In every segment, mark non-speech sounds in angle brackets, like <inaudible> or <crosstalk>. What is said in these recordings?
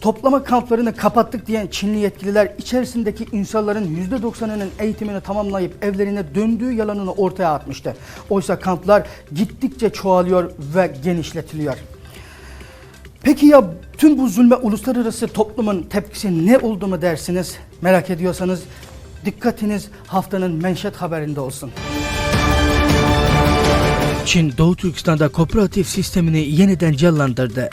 Toplama kamplarını kapattık diyen Çinli yetkililer içerisindeki insanların %90'ının eğitimini tamamlayıp evlerine döndüğü yalanını ortaya atmıştı. Oysa kamplar gittikçe çoğalıyor ve genişletiliyor. Peki ya tüm bu zulme uluslararası toplumun tepkisi ne oldu mu dersiniz? Merak ediyorsanız dikkatiniz haftanın menşet haberinde olsun. Çin Doğu Türkistan'da kooperatif sistemini yeniden canlandırdı.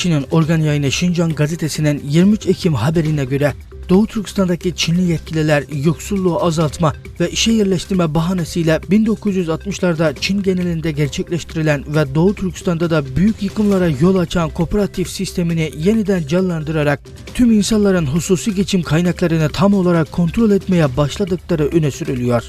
Çin'in organ yayını Şincan gazetesinin 23 Ekim haberine göre Doğu Türkistan'daki Çinli yetkililer yoksulluğu azaltma ve işe yerleştirme bahanesiyle 1960'larda Çin genelinde gerçekleştirilen ve Doğu Türkistan'da da büyük yıkımlara yol açan kooperatif sistemini yeniden canlandırarak tüm insanların hususi geçim kaynaklarını tam olarak kontrol etmeye başladıkları öne sürülüyor.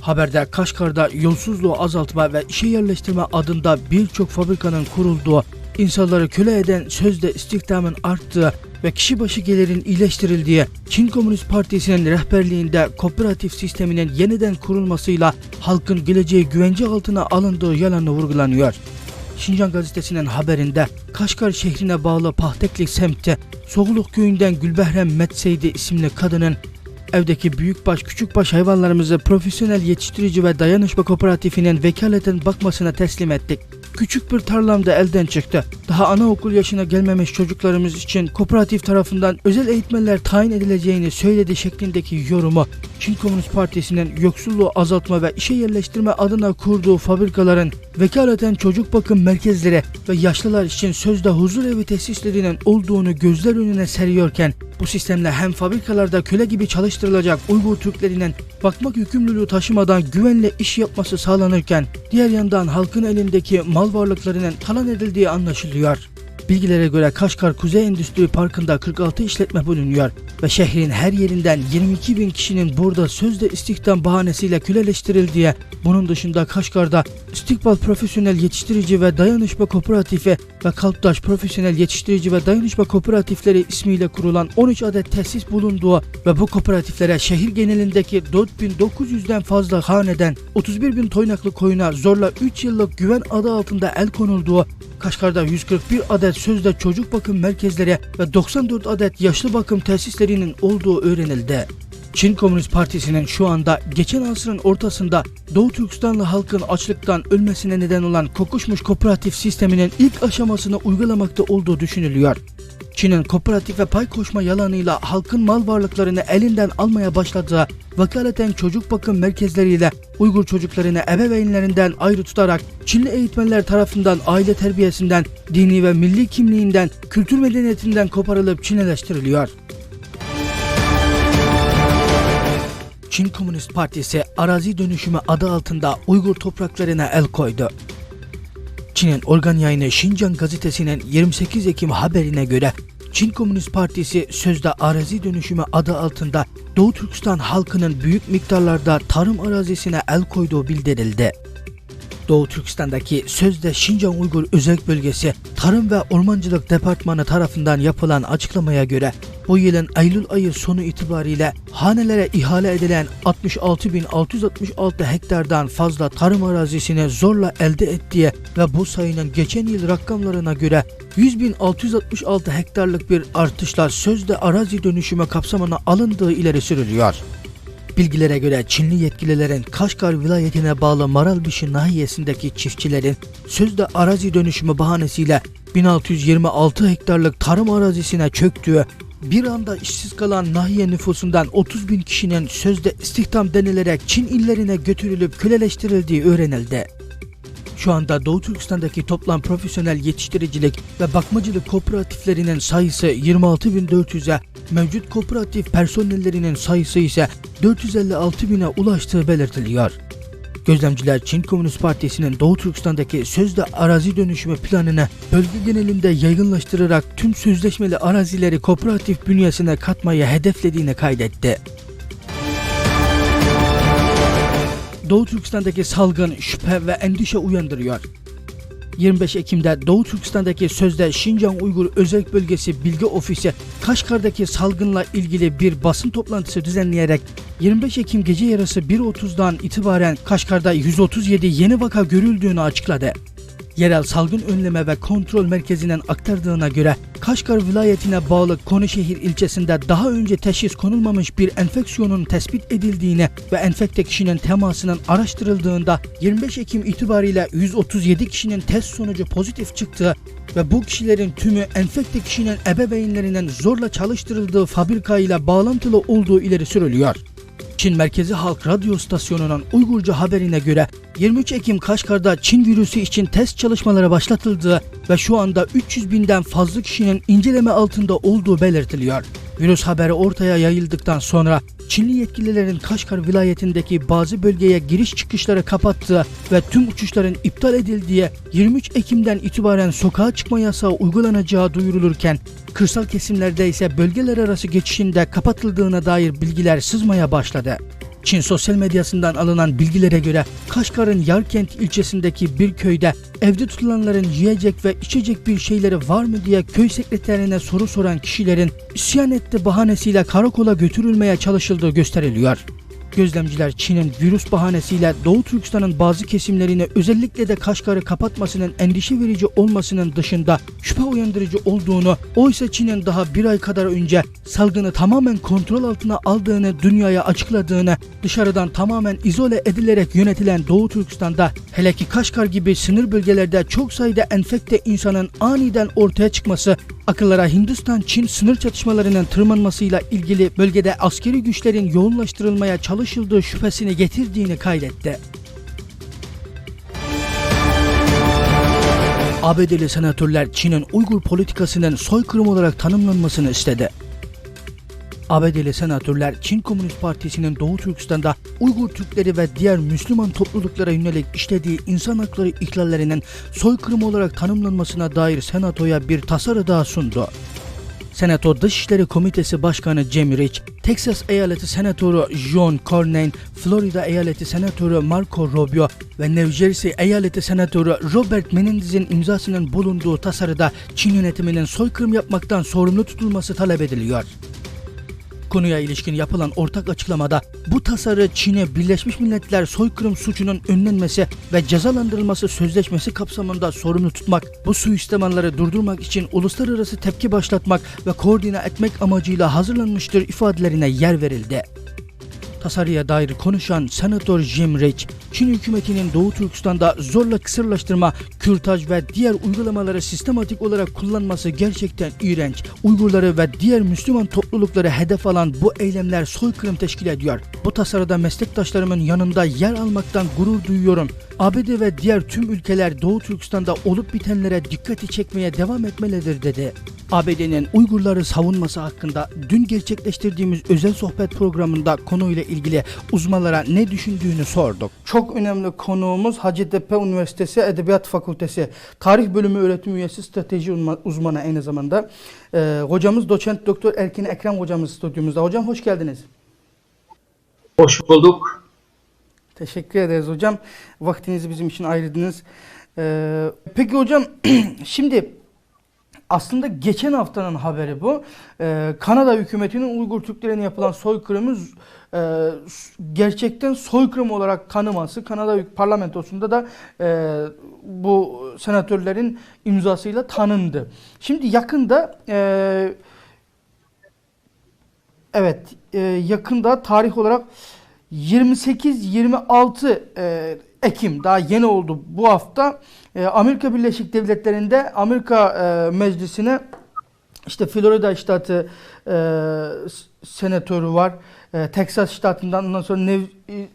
Haberde Kaşgar'da yolsuzluğu azaltma ve işe yerleştirme adında birçok fabrikanın kurulduğu, insanları köle eden sözde istihdamın arttığı ve kişi başı gelirin iyileştirildiği Çin Komünist Partisi'nin rehberliğinde kooperatif sisteminin yeniden kurulmasıyla halkın geleceği güvence altına alındığı yalanı vurgulanıyor. Şincan gazetesinin haberinde Kaşgar şehrine bağlı Pahteklik semti Soğuluk köyünden Gülbehrem Metseydi isimli kadının evdeki büyükbaş küçükbaş hayvanlarımızı profesyonel yetiştirici ve dayanışma kooperatifinin vekaleten bakmasına teslim ettik. Küçük bir tarlam da elden çıktı. Daha anaokul yaşına gelmemiş çocuklarımız için kooperatif tarafından özel eğitmenler tayin edileceğini söyledi şeklindeki yorumu Çin Komünist Partisi'nin yoksulluğu azaltma ve işe yerleştirme adına kurduğu fabrikaların vekaleten çocuk bakım merkezleri ve yaşlılar için sözde huzur evi tesislerinin olduğunu gözler önüne seriyorken bu sistemle hem fabrikalarda köle gibi çalıştırılacak Uygur Türklerinin bakmak yükümlülüğü taşımadan güvenle iş yapması sağlanırken diğer yandan halkın elindeki mal varlıklarının talan edildiği anlaşılıyor. Bilgilere göre Kaşgar Kuzey Endüstri Parkı'nda 46 işletme bulunuyor ve şehrin her yerinden 22 bin kişinin burada sözde istihdam bahanesiyle köleleştirildiği, bunun dışında Kaşgar'da İstikbal Profesyonel Yetiştirici ve Dayanışma Kooperatifi ve Kalptaş Profesyonel Yetiştirici ve Dayanışma Kooperatifleri ismiyle kurulan 13 adet tesis bulunduğu ve bu kooperatiflere şehir genelindeki 4900'den fazla haneden 31 bin toynaklı koyuna zorla 3 yıllık güven adı altında el konulduğu Kaşgar'da 141 adet sözde çocuk bakım merkezleri ve 94 adet yaşlı bakım tesislerinin olduğu öğrenildi. Çin Komünist Partisi'nin şu anda geçen asrın ortasında Doğu Türkistanlı halkın açlıktan ölmesine neden olan kokuşmuş kooperatif sisteminin ilk aşamasını uygulamakta olduğu düşünülüyor. Çin'in kooperatife pay koşma yalanıyla halkın mal varlıklarını elinden almaya başladığı vakaleten çocuk bakım merkezleriyle Uygur çocuklarını ebeveynlerinden ayrı tutarak Çinli eğitmenler tarafından aile terbiyesinden, dini ve milli kimliğinden, kültür medeniyetinden koparılıp Çinleştiriliyor. Çin Komünist Partisi arazi dönüşümü adı altında Uygur topraklarına el koydu. Çin'in organ yayını Şincan gazetesinin 28 Ekim haberine göre Çin Komünist Partisi sözde arazi dönüşümü adı altında Doğu Türkistan halkının büyük miktarlarda tarım arazisine el koyduğu bildirildi. Doğu Türkistan'daki sözde Şincan Uygur Özel Bölgesi Tarım ve Ormancılık Departmanı tarafından yapılan açıklamaya göre bu yılın Eylül ayı sonu itibariyle hanelere ihale edilen 66.666 hektardan fazla tarım arazisini zorla elde ettiği ve bu sayının geçen yıl rakamlarına göre 100.666 hektarlık bir artışla sözde arazi dönüşümü kapsamına alındığı ileri sürülüyor. Bilgilere göre Çinli yetkililerin Kaşgar vilayetine bağlı Maralbişi nahiyesindeki çiftçilerin sözde arazi dönüşümü bahanesiyle 1626 hektarlık tarım arazisine çöktüğü, bir anda işsiz kalan nahiye nüfusundan 30 bin kişinin sözde istihdam denilerek Çin illerine götürülüp köleleştirildiği öğrenildi. Şu anda Doğu Türkistan'daki toplam profesyonel yetiştiricilik ve bakmacılık kooperatiflerinin sayısı 26.400'e, mevcut kooperatif personellerinin sayısı ise 456 bine ulaştığı belirtiliyor. Gözlemciler Çin Komünist Partisi'nin Doğu Türkistan'daki sözde arazi dönüşümü planını bölge genelinde yaygınlaştırarak tüm sözleşmeli arazileri kooperatif bünyesine katmayı hedeflediğini kaydetti. Doğu Türkistan'daki salgın şüphe ve endişe uyandırıyor. 25 Ekim'de Doğu Türkistan'daki sözde Şincan Uygur Özel Bölgesi Bilgi Ofisi Kaşgar'daki salgınla ilgili bir basın toplantısı düzenleyerek 25 Ekim gece yarısı 1.30'dan itibaren Kaşgar'da 137 yeni vaka görüldüğünü açıkladı. Yerel Salgın Önleme ve Kontrol Merkezi'nin aktardığına göre Kaşgar vilayetine bağlı Konuşehir ilçesinde daha önce teşhis konulmamış bir enfeksiyonun tespit edildiğini ve enfekte kişinin temasının araştırıldığında 25 Ekim itibariyle 137 kişinin test sonucu pozitif çıktığı ve bu kişilerin tümü enfekte kişinin ebeveynlerinin zorla çalıştırıldığı fabrika ile bağlantılı olduğu ileri sürülüyor. Çin Merkezi Halk Radyo Stasyonu'nun Uygurca haberine göre 23 Ekim Kaşgar'da Çin virüsü için test çalışmaları başlatıldığı ve şu anda 300 binden fazla kişinin inceleme altında olduğu belirtiliyor. Virüs haberi ortaya yayıldıktan sonra Çinli yetkililerin Kaşgar vilayetindeki bazı bölgeye giriş çıkışları kapattığı ve tüm uçuşların iptal edildiği 23 Ekim'den itibaren sokağa çıkma yasağı uygulanacağı duyurulurken kırsal kesimlerde ise bölgeler arası geçişinde kapatıldığına dair bilgiler sızmaya başladı. Çin sosyal medyasından alınan bilgilere göre Kaşgar'ın Yarkent ilçesindeki bir köyde evde tutulanların yiyecek ve içecek bir şeyleri var mı diye köy sekreterine soru soran kişilerin isyan etti bahanesiyle karakola götürülmeye çalışıldığı gösteriliyor. Gözlemciler Çin'in virüs bahanesiyle Doğu Türkistan'ın bazı kesimlerini özellikle de Kaşgar'ı kapatmasının endişe verici olmasının dışında şüphe uyandırıcı olduğunu, oysa Çin'in daha bir ay kadar önce salgını tamamen kontrol altına aldığını dünyaya açıkladığını, dışarıdan tamamen izole edilerek yönetilen Doğu Türkistan'da hele ki Kaşgar gibi sınır bölgelerde çok sayıda enfekte insanın aniden ortaya çıkması akıllara Hindistan-Çin sınır çatışmalarının tırmanmasıyla ilgili bölgede askeri güçlerin yoğunlaştırılmaya çalışıldığı şüphesini getirdiğini kaydetti. ABD'li senatörler Çin'in Uygur politikasının soykırım olarak tanımlanmasını istedi. ABD'li senatörler Çin Komünist Partisi'nin Doğu Türkistan'da Uygur Türkleri ve diğer Müslüman topluluklara yönelik işlediği insan hakları ihlallerinin soykırım olarak tanımlanmasına dair senatoya bir tasarı daha sundu. Senato Dışişleri Komitesi Başkanı Jim Rich, Texas Eyaleti Senatörü John Cornyn, Florida Eyaleti Senatörü Marco Rubio ve New Jersey Eyaleti Senatörü Robert Menendez'in imzasının bulunduğu tasarıda Çin yönetiminin soykırım yapmaktan sorumlu tutulması talep ediliyor. Konuya ilişkin yapılan ortak açıklamada bu tasarı Çin'e Birleşmiş Milletler soykırım suçunun önlenmesi ve cezalandırılması sözleşmesi kapsamında sorumlu tutmak, bu suistimalları durdurmak için uluslararası tepki başlatmak ve koordine etmek amacıyla hazırlanmıştır ifadelerine yer verildi. Tasarıya dair konuşan Senatör Jim Rich, Çin hükümetinin Doğu Türkistan'da zorla kısırlaştırma, kürtaj ve diğer uygulamaları sistematik olarak kullanması gerçekten iğrenç. Uygurları ve diğer Müslüman toplulukları hedef alan bu eylemler soykırım teşkil ediyor. Bu tasarıda meslektaşlarımın yanında yer almaktan gurur duyuyorum. ABD ve diğer tüm ülkeler Doğu Türkistan'da olup bitenlere dikkati çekmeye devam etmelidir dedi. ABD'nin Uygurları savunması hakkında dün gerçekleştirdiğimiz özel sohbet programında konuyla ilgili uzmanlara ne düşündüğünü sorduk. Çok önemli konuğumuz Hacettepe Üniversitesi Edebiyat Fakültesi Tarih Bölümü öğretim üyesi strateji uzmanı aynı zamanda. Ee, hocamız doçent doktor Erkin Ekrem hocamız stüdyomuzda. Hocam hoş geldiniz. Hoş bulduk. Teşekkür ederiz hocam. Vaktinizi bizim için ayırdınız. Ee, peki hocam <clears throat> şimdi aslında geçen haftanın haberi bu. Ee, Kanada hükümetinin Uygur Türklerine yapılan soykırımı e, gerçekten soykırım olarak tanıması Kanada parlamentosunda da e, bu senatörlerin imzasıyla tanındı. Şimdi yakında e, evet e, yakında tarih olarak 28-26 e, Ekim daha yeni oldu bu hafta e, Amerika Birleşik Devletleri'nde Amerika e, Meclisi'ne işte Florida ştatı e, senatörü var. E, Texas ştatından ondan sonra New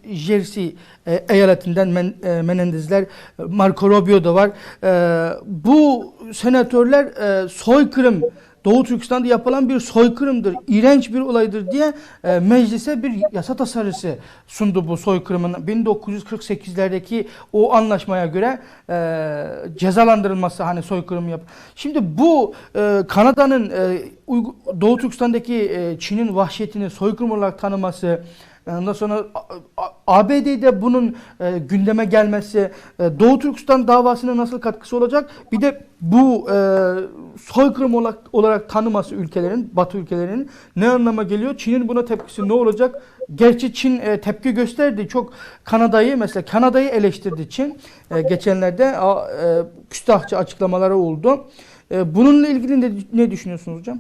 Jersey e, eyaletinden Men, e, Menendezler, Marco Rubio da var. E, bu senatörler e, soykırım Doğu Türkistan'da yapılan bir soykırımdır, iğrenç bir olaydır diye e, meclise bir yasa tasarısı sundu bu soykırımın. 1948'lerdeki o anlaşmaya göre e, cezalandırılması hani soykırım yap. Şimdi bu e, Kanada'nın e, Doğu Türkistan'daki e, Çin'in vahşetini soykırım olarak tanıması, Ondan sonra ABD'de bunun e, gündeme gelmesi e, Doğu Türkistan davasına nasıl katkısı olacak? Bir de bu e, soykırım olarak, olarak tanıması ülkelerin, Batı ülkelerinin ne anlama geliyor? Çin'in buna tepkisi ne olacak? Gerçi Çin e, tepki gösterdi. Çok Kanada'yı mesela Kanada'yı eleştirdi Çin. E, geçenlerde a, e, küstahça açıklamaları oldu. E, bununla ilgili ne, ne düşünüyorsunuz hocam?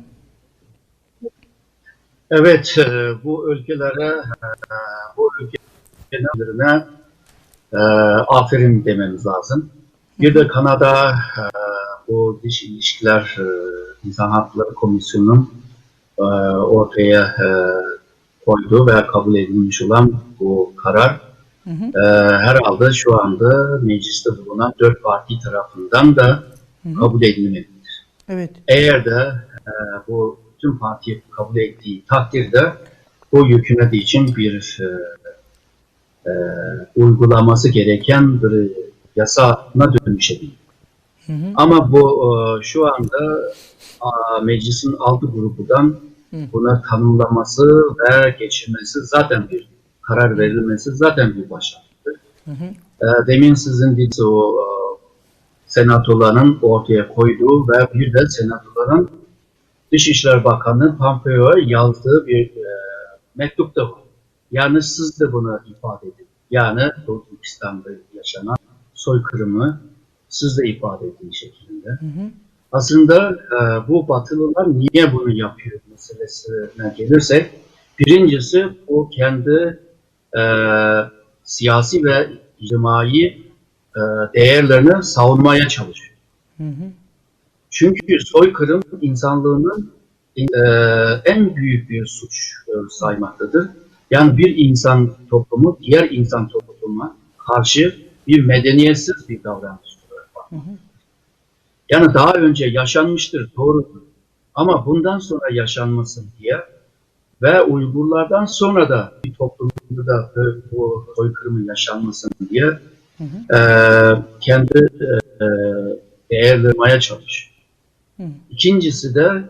Evet, e, bu ülkelere, e, bu ülkelerine e, aferin dememiz lazım. Bir de Kanada e, bu dış ilişkiler e, insan hakları komisyonunun e, ortaya e, koyduğu veya kabul edilmiş olan bu karar Hı hı. e, herhalde şu anda mecliste bulunan dört parti tarafından da Hı hı. kabul edilmelidir. Evet. Eğer de e, bu tüm parti kabul ettiği takdirde bu hükümet için bir e, e, uygulaması gereken bir yasana dönüşebilir. Hı hı. Ama bu e, şu anda a, meclisin altı grubundan Hı. buna tanımlaması ve geçirmesi zaten bir karar verilmesi zaten bir başarıdır. Hı hı. E, demin sizin dediğiniz o e, senatoların ortaya koyduğu ve bir de senatoların Dışişler Bakanı Pompeo'ya yazdığı bir e, mektup da var. Yani siz de bunu ifade edin. Yani Doğu Türkistan'da yaşanan soykırımı siz de ifade edin şeklinde. Hı hı. Aslında e, bu Batılılar niye bunu yapıyor meselesine gelirsek, birincisi o kendi e, siyasi ve ictimai e, değerlerini savunmaya çalışıyor. Hı hı. Çünkü soykırım insanlığının e, en büyük bir suç e, saymaktadır. Yani bir insan toplumu diğer insan toplumuna karşı bir medeniyetsiz bir davranış olarak yani daha önce yaşanmıştır, doğrudur. Ama bundan sonra yaşanmasın diye ve Uygurlardan sonra da bir toplumda da bu- bu soykırımı yaşanmasın diye Hı hı. eee, kendi eee değerlemeye çalışıyor. Hı. İkincisi de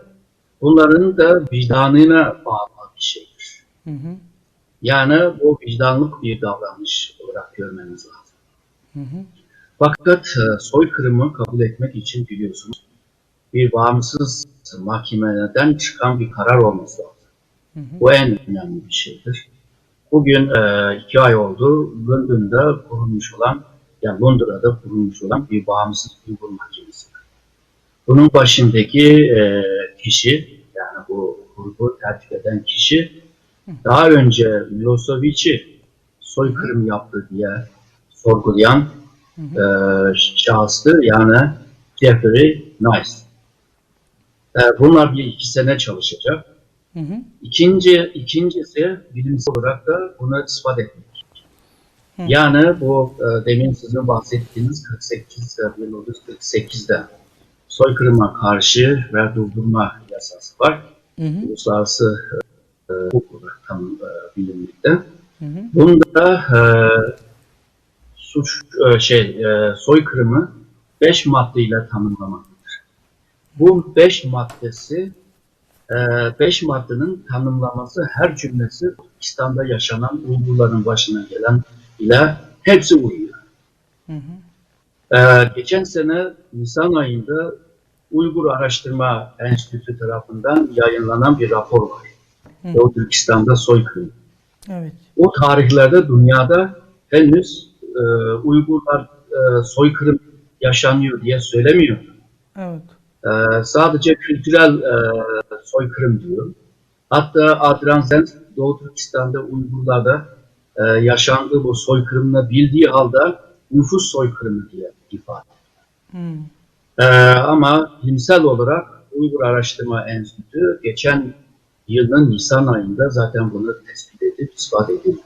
bunların da vicdanına bağlı bir şeydir. Hı hı. Yani o vicdanlık bir davranış olarak görmemiz lazım. Hı hı. Fakat e, soykırımı kabul etmek için biliyorsunuz bir bağımsız mahkemeden çıkan bir karar olması lazım. Hı hı. Bu en önemli bir şeydir. Bugün e, iki ay oldu London'da kurulmuş olan, yani Londra'da kurulmuş olan bir bağımsız Uygur Mahkemesi. Bunun başındaki e, kişi, yani bu grubu tertip eden kişi daha önce Milosevic'i soykırım yaptı diye sorgulayan Hı hı. e, şahıstı yani Jeffrey Nice. E, bunlar bir iki sene çalışacak. Hı hı. İkinci, ikincisi bilimsel olarak da bunu ispat etmek. Hı. Yani bu e, demin sizin bahsettiğiniz 48 e, 1948'de soykırıma karşı ve durdurma yasası var. Hı hı. Uluslararası e, hukuk olarak tam e, bilinmekte. Hı hı. Bunda e, suç e, şey e, soykırımı 5 maddeyle tanımlamaktadır. Bu 5 maddesi 5 maddenin tanımlaması her cümlesi Pakistan'da yaşanan Uygurların başına gelen ile hepsi uyuyor. Hı hı. E, geçen sene Nisan ayında Uygur Araştırma Enstitüsü tarafından yayınlanan bir rapor var. Hı. Doğu Türkistan'da soykırım. Evet. o tarihlerde dünyada henüz e, Uygurlar e, soykırım yaşanıyor diye söylemiyor. Evet. E, sadece kültürel e, soykırım diyor. Hatta Adrian Zenz Doğu Türkistan'da Uygurlarda e, yaşandığı bu soykırımını bildiği halde nüfus soykırımı diye ifade Hı. ee, ama bilimsel olarak Uygur Araştırma Enstitüsü geçen yılın Nisan ayında zaten bunu tespit edip ispat edildi.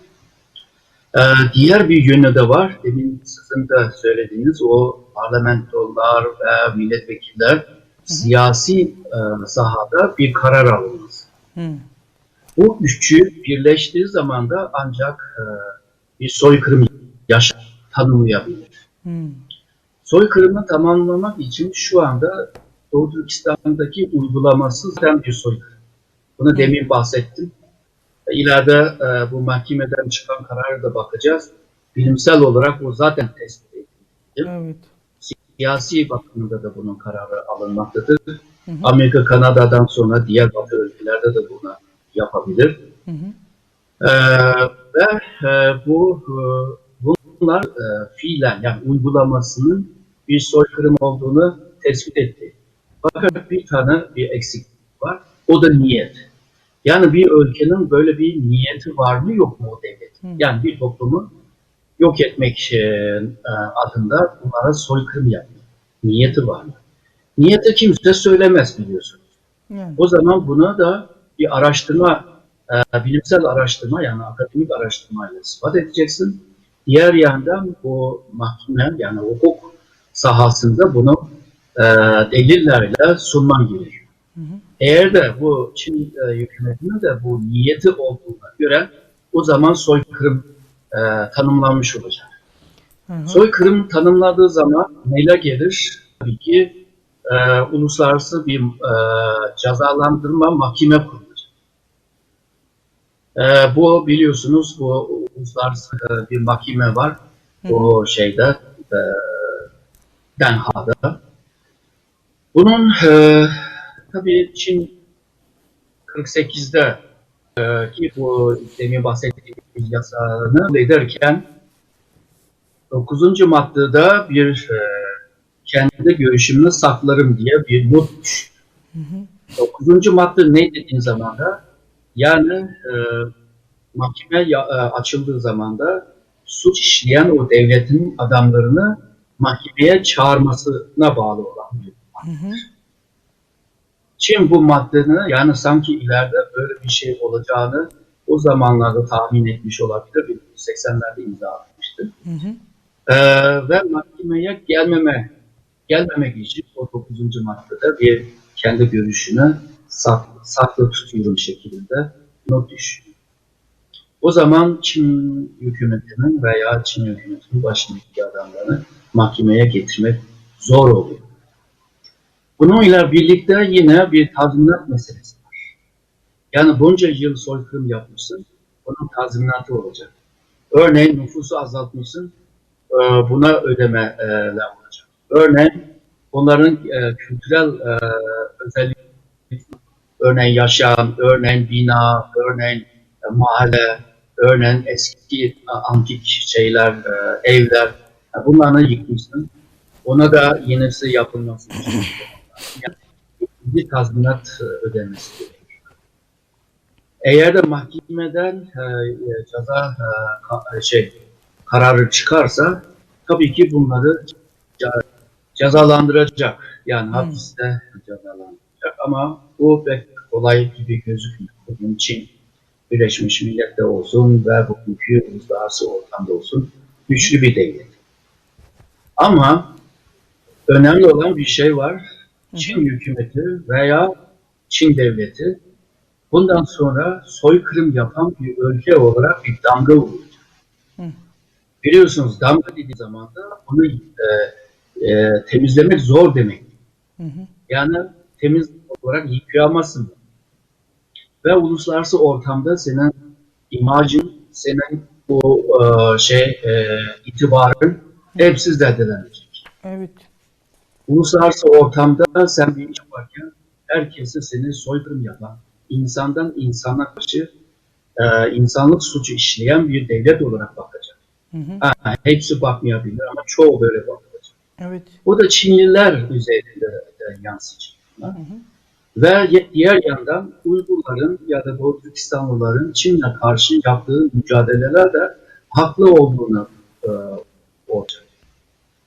Ee, diğer bir yönü de var. Demin sizin de söylediğiniz o parlamentolar ve milletvekiller siyasi e, sahada bir karar alınması. Hı. Bu üçü birleştiği zaman da ancak e, bir soykırım yaş tanımlayabilir. Hı. Soykırımı tamamlamak için şu anda Doğu Türkistan'daki uygulaması zaten bir soykırım. Bunu demin bahsettim. İleride e, bu mahkemeden çıkan karara da bakacağız. Bilimsel olarak bu zaten tespit edildi. Evet. Siyasi bakımında da bunun kararı alınmaktadır. Hı hı. Amerika, Kanada'dan sonra diğer batı ülkelerde de bunu yapabilir. Hı hı. Ee, ve e, bu e, bunlar e, fiilen yani uygulamasının bir soykırım olduğunu tespit etti. Fakat bir tane bir eksiklik var. O da niyet. Yani bir ülkenin böyle bir niyeti var mı yok mu o devlet? Hı. Yani bir toplumu yok etmek e, e, adında bunlara soykırım yapıyor. Niyeti var mı? Niyeti kimse söylemez biliyorsunuz. Yani. O zaman buna da bir araştırma, e, bilimsel araştırma yani akademik araştırmayla ispat edeceksin. Diğer yandan bu mahkeme yani hukuk sahasında bunu e, delillerle sunman gerekiyor. Hı hı. Eğer de bu Çin e, hükümetinin de bu niyeti olduğuna göre o zaman soykırım e, tanımlanmış olacak. Hı hı. Soykırım tanımladığı zaman neler gelir? Tabii ki e, uluslararası bir e, cezalandırma mahkeme kurulacak. E, bu biliyorsunuz bu uluslararası e, bir mahkeme var. O şeyde e, Den Haag'da. Bunun e, tabii Çin 48'de e, ki bu demin bahsettiğimiz yasağını ederken 9. maddede bir e, kendi görüşümü saklarım diye bir not düşüyor. Hı hı. 9. madde ne dediğin zaman da yani e, mahkeme ya- e, açıldığı zaman da suç işleyen o devletin adamlarını mahkemeye çağırmasına bağlı olan bir Hı hı. Çin bu maddenin yani sanki ileride böyle bir şey olacağını o zamanlarda tahmin etmiş olabilir. 1980'lerde imza atmıştı. Hı hı. Ee, ve mahkemeye gelmeme gelmemek için o 9. maddede bir kendi görüşünü sak, saklı tutuyorum şeklinde not düşüyor. O zaman Çin hükümetinin veya Çin hükümetinin başındaki adamlarını mahkemeye getirmek zor oluyor. Bununla birlikte yine bir tazminat meselesi var. Yani bunca yıl soykırım yapmışsın, bunun tazminatı olacak. Örneğin nüfusu azaltmışsın, e, buna ödemeler olacak. Örneğin onların e, kültürel e, özellik, örneğin yaşam, örneğin bina, örneğin e, mahalle, örneğin eski e, antik şeyler, e, evler, bunları yıkmışsın. Ona da yenisi yapılması için yani bir tazminat e, ödemesi gerekiyor. Eğer de mahkemeden e, e, ceza e, ka- e, şey kararı çıkarsa tabii ki bunları ce- cezalandıracak. Yani Hmm. hapiste cezalandıracak ama bu pek kolay gibi gözükmüyor. Bugün Çin Birleşmiş Milletler olsun ve bugünkü uluslararası ortamda olsun güçlü bir devlet. Ama önemli olan bir şey var. Çin hükümeti veya Çin devleti bundan sonra soykırım yapan bir ülke olarak bir damga vuracak. Biliyorsunuz damga dediği zaman da onu e, e, temizlemek zor demek. Hı hı. Yani temiz olarak yıkayamazsın. Ve uluslararası ortamda senin imajın, senin bu e, şey e, itibarın hepsi zedelenecek. Evet. Uluslararası ortamda sen bir iş yaparken herkese seni soykırım yapan, insandan insana karşı e, insanlık suçu işleyen bir devlet olarak bakacak. Hı hı. Ha, hepsi bakmayabilir ama çoğu böyle bakacak. Evet. Bu da Çinliler üzerinde de yansıyacak. Hı hı. Ve diğer yandan Uygurların ya da Doğu Türkistanlıların Çin'le karşı yaptığı mücadeleler de haklı olduğunu e, olacak.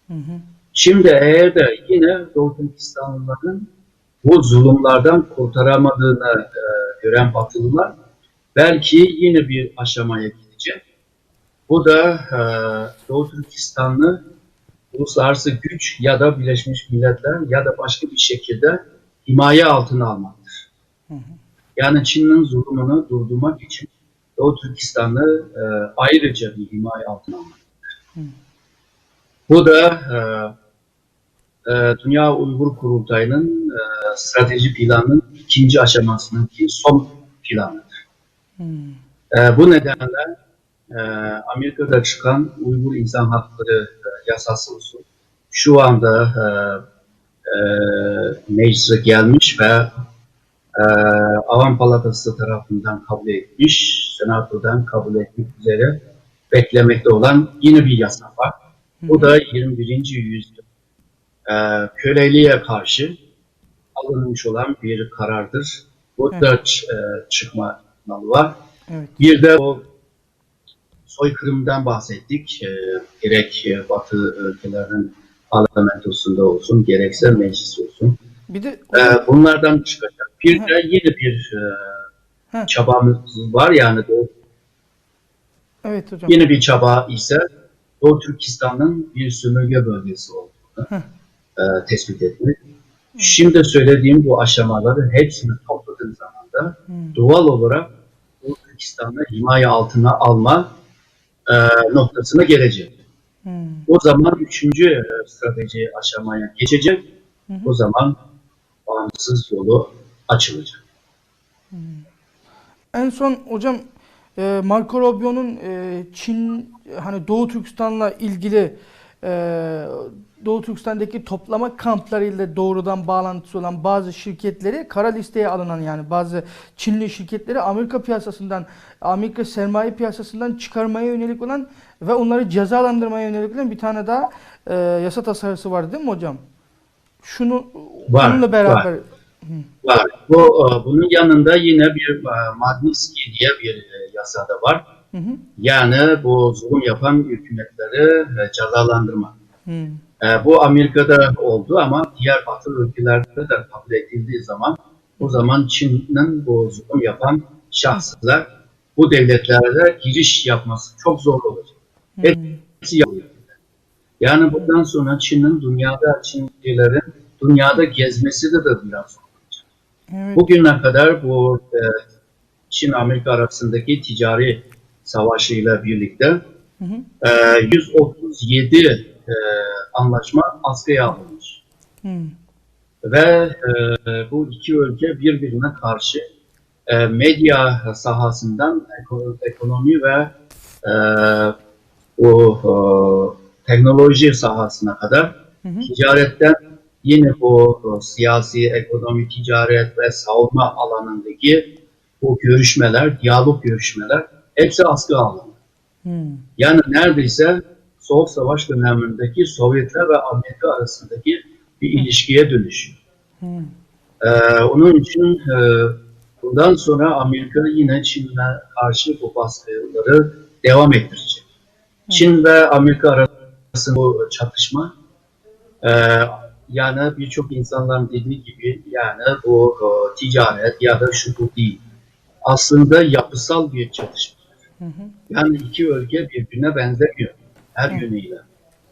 Hı hı. Şimdi eğer de yine Doğu Türkistanlıların bu zulümlerden kurtaramadığını e, gören Batılılar belki yine bir aşamaya gidecek. Bu da e, Doğu Türkistanlı uluslararası güç ya da Birleşmiş Milletler ya da başka bir şekilde himaye altına almaktır. Hı hı. Yani Çin'in zulmünü durdurmak için Doğu Türkistan'ı e, ayrıca bir himaye altına almaktır. Hı. Bu da e, e, Dünya Uygur Kurultayı'nın e, strateji planının ikinci aşamasındaki son planıdır. Hı. E, bu nedenle e, Amerika'da çıkan Uygur İnsan Hakları e, yasası olsun. Şu anda e, e, meclise gelmiş ve e, Avam Palatası tarafından kabul etmiş, Senato'dan kabul etmek üzere beklemekte olan yeni bir yasa var. Bu da 21. yüzyıl e, köleliğe karşı alınmış olan bir karardır. Bu Evet. dört e, çıkma malı var. Evet. Bir de o soykırımdan bahsettik. E, gerek e, Batı ülkelerinin parlamentosunda olsun, gerekse meclis olsun. Bir de E, bunlardan çıkacak. Bir de yeni bir e, çabamız var yani Doğu, evet hocam. yeni bir çaba ise Doğu Türkistan'ın bir sömürge bölgesi olduğunu e, tespit etmek. Şimdi söylediğim bu aşamaları hepsini topladığım zaman da doğal olarak Doğu Türkistan'ı himaye altına alma e, noktasına gelecek. Hı. O zaman üçüncü e, strateji aşamaya geçecek. Hı. O zaman bağımsız yolu açılacak. En son hocam e, Marco Rubio'nun e, Çin hani Doğu Türkistan'la ilgili e, Doğu Türkistan'daki toplama kamplarıyla doğrudan bağlantısı olan bazı şirketleri kara listeye alınan yani bazı Çinli şirketleri Amerika piyasasından Amerika sermaye piyasasından çıkarmaya yönelik olan ve onları cezalandırmaya yönelik olan bir tane daha e, yasa tasarısı var değil mi hocam? Şunu Var, bununla beraber Var. Bu, e, bunun yanında yine bir e, Magnitsky diye bir e, yasa da var. Hı hı. Yani bu zulüm yapan hükümetleri e, cezalandırma. Hı. E, bu Amerika'da oldu ama diğer Batı ülkelerde de kabul edildiği zaman o zaman Çin'in bu zulüm yapan şahslar bu devletlere giriş yapması çok zor olacak. Hepsi yapıyor. Yani bundan sonra Çin'in dünyada Çinlilerin dünyada gezmesi de, de biraz zor. Evet. Bugüne kadar bu e, Çin-Amerika arasındaki ticari savaşıyla birlikte Hı hı. e, 137 e, anlaşma askıya alınmış. Hı. Ve e, bu iki ülke birbirine karşı e, medya sahasından eko- ekonomi ve e, bu e, teknoloji sahasına kadar Hı hı. ticaretten yine bu e, siyasi, ekonomi, ticaret ve savunma alanındaki bu görüşmeler, diyalog görüşmeler hepsi askı alındı. Hı. Yani neredeyse Soğuk Savaş dönemindeki Sovyetler ve Amerika arasındaki bir ilişkiye dönüşüyor. Hı. Ee, onun için e, bundan sonra Amerika yine Çin'le karşı bu baskıları devam ettirecek. Çin ve Amerika arasında bu çatışma e, yani birçok insanların dediği gibi yani bu e, ticaret ya da şu bu değil. Aslında yapısal bir çatışma. Hı hı. Yani iki ülke birbirine benzemiyor her yönüyle.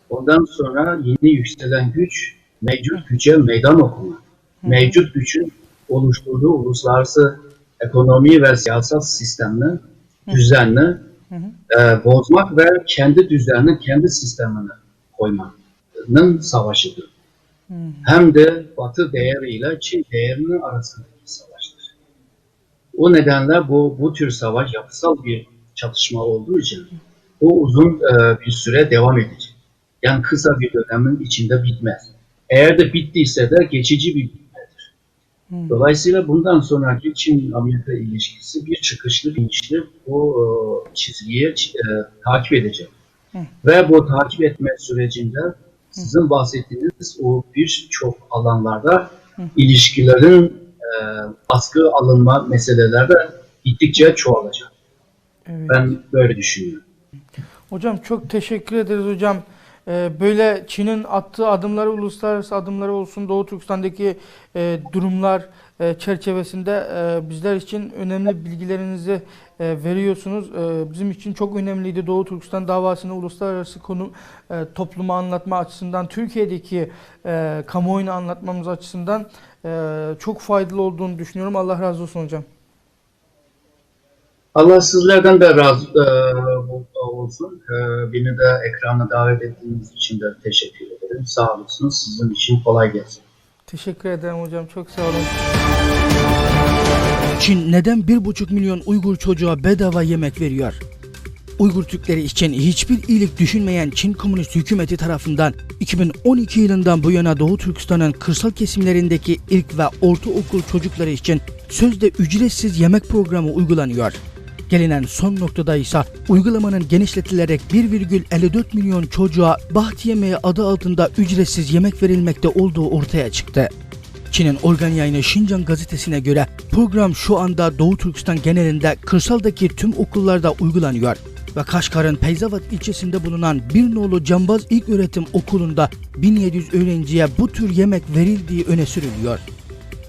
Ondan sonra yeni yükselen güç mevcut güce meydan okuma. Mevcut gücün oluşturduğu uluslararası ekonomi ve siyasal sistemini, düzenini Hı hı. e, bozmak ve kendi düzenini, kendi sistemini koymanın savaşıdır. Hı. Hem de Batı değeriyle Çin değerinin savaştır. O nedenle bu bu tür savaş yapısal bir çatışma olduğu için bu uzun e, bir süre devam edecek. Yani kısa bir dönemin içinde bitmez. Eğer de bittiyse de geçici bir bitmedir. Hı. Dolayısıyla bundan sonraki Çin-Amerika ilişkisi bir çıkışlı, bilinçli bu e, çizgiyi e, takip edecek. Hı. Ve bu takip etme sürecinde sizin bahsettiğiniz o birçok alanlarda Hı. ilişkilerin e, baskı alınma meseleleri de gittikçe çoğalacak. Evet. Ben böyle düşünüyorum. Hocam çok teşekkür ederiz hocam. Ee, böyle Çin'in attığı adımları, uluslararası adımları olsun, Doğu Türkistan'daki e, durumlar e, çerçevesinde e, bizler için önemli bilgilerinizi veriyorsunuz. Bizim için çok önemliydi Doğu Türkistan davasını uluslararası konu topluma anlatma açısından, Türkiye'deki kamuoyunu anlatmamız açısından çok faydalı olduğunu düşünüyorum. Allah razı olsun hocam. Allah sizlerden de razı e, olsun. E, beni de ekrana davet ettiğiniz için de teşekkür ederim. Sağ olasınız. Sizin için kolay gelsin. Teşekkür ederim hocam. Çok sağ olun. Çin neden 1,5 milyon Uygur çocuğa bedava yemek veriyor? Uygur Türkleri için hiçbir iyilik düşünmeyen Çin Komünist Hükümeti tarafından 2012 yılından bu yana Doğu Türkistan'ın kırsal kesimlerindeki ilk ve ortaokul çocukları için sözde ücretsiz yemek programı uygulanıyor. Gelinen son noktada ise uygulamanın genişletilerek 1,54 milyon çocuğa baht yemeği adı altında ücretsiz yemek verilmekte olduğu ortaya çıktı. Çin'in organ yayını Şincan gazetesine göre program şu anda Doğu Türkistan genelinde kırsaldaki tüm okullarda uygulanıyor ve Kaşgar'ın Peyzavat ilçesinde bulunan bir nolu Cambaz İlk Öğretim Okulu'nda 1700 öğrenciye bu tür yemek verildiği öne sürülüyor.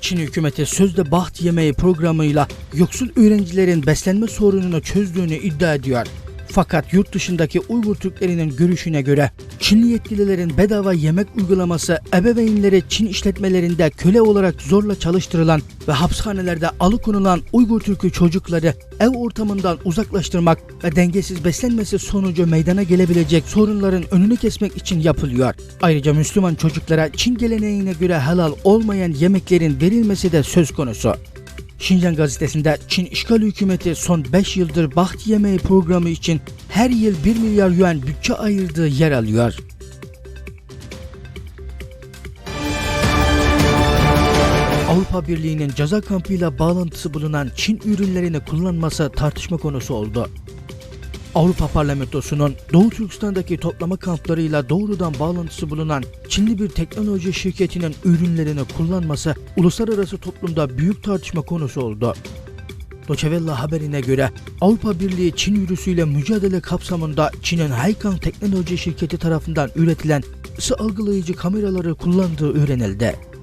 Çin hükümeti sözde baht yemeği programıyla yoksul öğrencilerin beslenme sorununu çözdüğünü iddia ediyor. Fakat yurt dışındaki Uygur Türklerinin görüşüne göre Çinli yetkililerin bedava yemek uygulaması ebeveynlere Çin işletmelerinde köle olarak zorla çalıştırılan ve hapishanelerde alıkonulan Uygur Türk'ü çocukları ev ortamından uzaklaştırmak ve dengesiz beslenmesi sonucu meydana gelebilecek sorunların önünü kesmek için yapılıyor. Ayrıca Müslüman çocuklara Çin geleneğine göre helal olmayan yemeklerin verilmesi de söz konusu. Şincan gazetesinde Çin işgal hükümeti son 5 yıldır baht yemeği programı için her yıl 1 milyar yuan bütçe ayırdığı yer alıyor. Avrupa Birliği'nin ceza kampıyla bağlantısı bulunan Çin ürünlerini kullanması tartışma konusu oldu. Avrupa Parlamentosu'nun Doğu Türkistan'daki toplama kamplarıyla doğrudan bağlantısı bulunan Çinli bir teknoloji şirketinin ürünlerini kullanması uluslararası toplumda büyük tartışma konusu oldu. Doçevella haberine göre Avrupa Birliği Çin virüsüyle mücadele kapsamında Çin'in Haikang Teknoloji şirketi tarafından üretilen ısı algılayıcı kameraları kullandığı öğrenildi.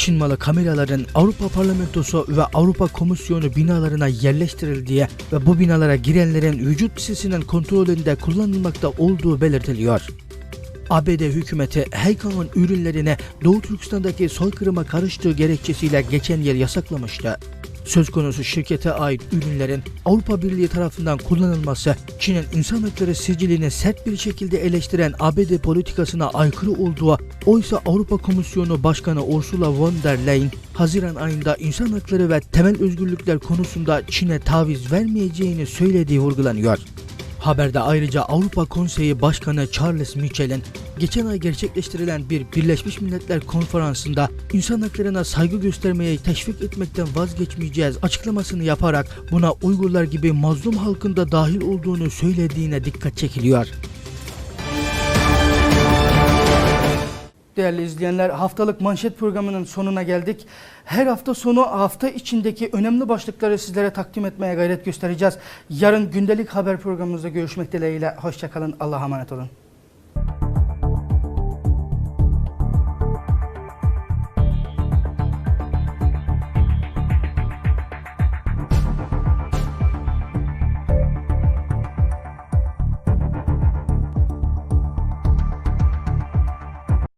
Çin malı kameraların Avrupa Parlamentosu ve Avrupa Komisyonu binalarına yerleştirildiği ve bu binalara girenlerin vücut sesinin kontrolünde kullanılmakta olduğu belirtiliyor. ABD hükümeti Heykang'ın ürünlerini Doğu Türkistan'daki soykırıma karıştığı gerekçesiyle geçen yıl yasaklamıştı. Söz konusu şirkete ait ürünlerin Avrupa Birliği tarafından kullanılması Çin'in insan hakları sicilini sert bir şekilde eleştiren ABD politikasına aykırı olduğu oysa Avrupa Komisyonu Başkanı Ursula von der Leyen Haziran ayında insan hakları ve temel özgürlükler konusunda Çin'e taviz vermeyeceğini söylediği vurgulanıyor. Haberde ayrıca Avrupa Konseyi Başkanı Charles Michel'in geçen ay gerçekleştirilen bir Birleşmiş Milletler konferansında insan haklarına saygı göstermeye teşvik etmekten vazgeçmeyeceğiz açıklamasını yaparak buna Uygurlar gibi mazlum halkın da dahil olduğunu söylediğine dikkat çekiliyor. Değerli izleyenler haftalık manşet programının sonuna geldik. Her hafta sonu hafta içindeki önemli başlıkları sizlere takdim etmeye gayret göstereceğiz. Yarın gündelik haber programımızda görüşmek dileğiyle. Hoşçakalın. Allah'a emanet olun.